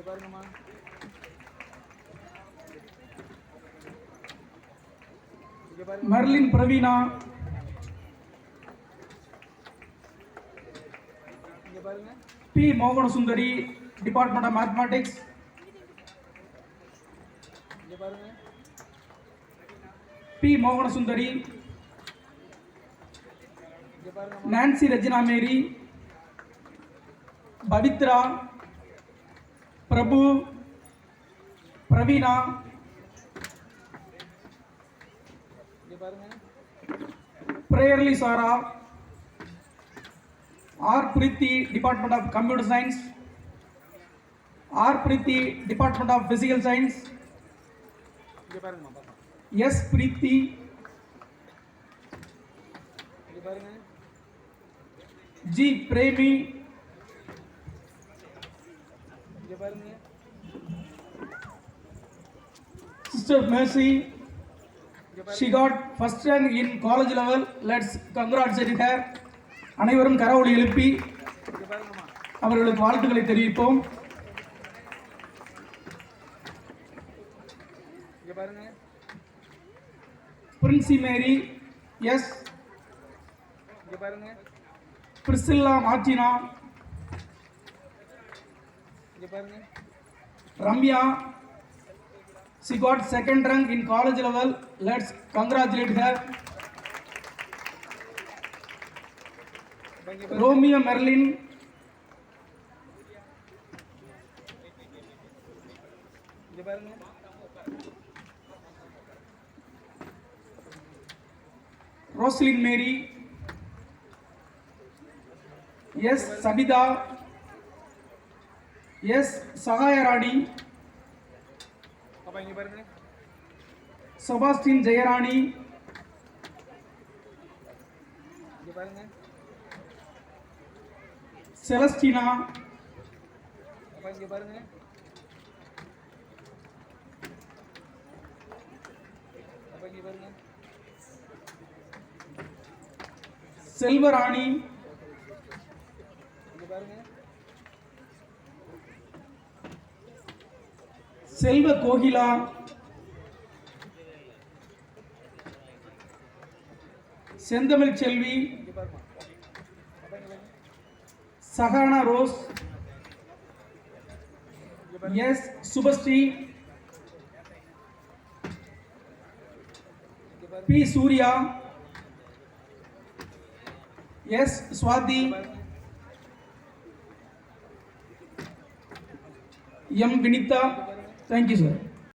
இங்க பாருங்கம்மா. Merlin Praveena. P. Mohanasundari department of mathematics P. Mohanasundari. இங்க பாருங்கம்மா. Nancy Regina Mary Pavithra. Prabhu Praveena. பிரேயர்லி Sarah. R Preethi department of computer science R Preethi department of physical science S Preethi. G Premi இங்க பாருங்க. Sister Mercy இங்க She பாருங்க got first rank in college level. Let's congratulate her. அனைவரும் கரவொலி எழுப்பி அவர்களுக்கு வாழ்த்துக்களை தெரிவிப்போம். Princy Mary S Priscilla Martina Ramya she got second rank in college level let's congratulate her அப்ப இங்க பாருங்க ரோமியோ மெர்லின் இங்க பாருங்க Roslin Mary S Sabitha S Sahayarani அப்ப இங்க பாருங்க செபாஸ்டின் ஜெயராணி இங்க பாருங்க செலஸ்டினா அப்ப இங்க பாருங்க அப்ப இங்க பாருங்க செல்வராணி இங்க பாருங்க Selva Kokila. Senthamil Selvi. Sahana Rose. S. Subashree. P. Surya. S. Swathi. M. Vinitha. Thank you sir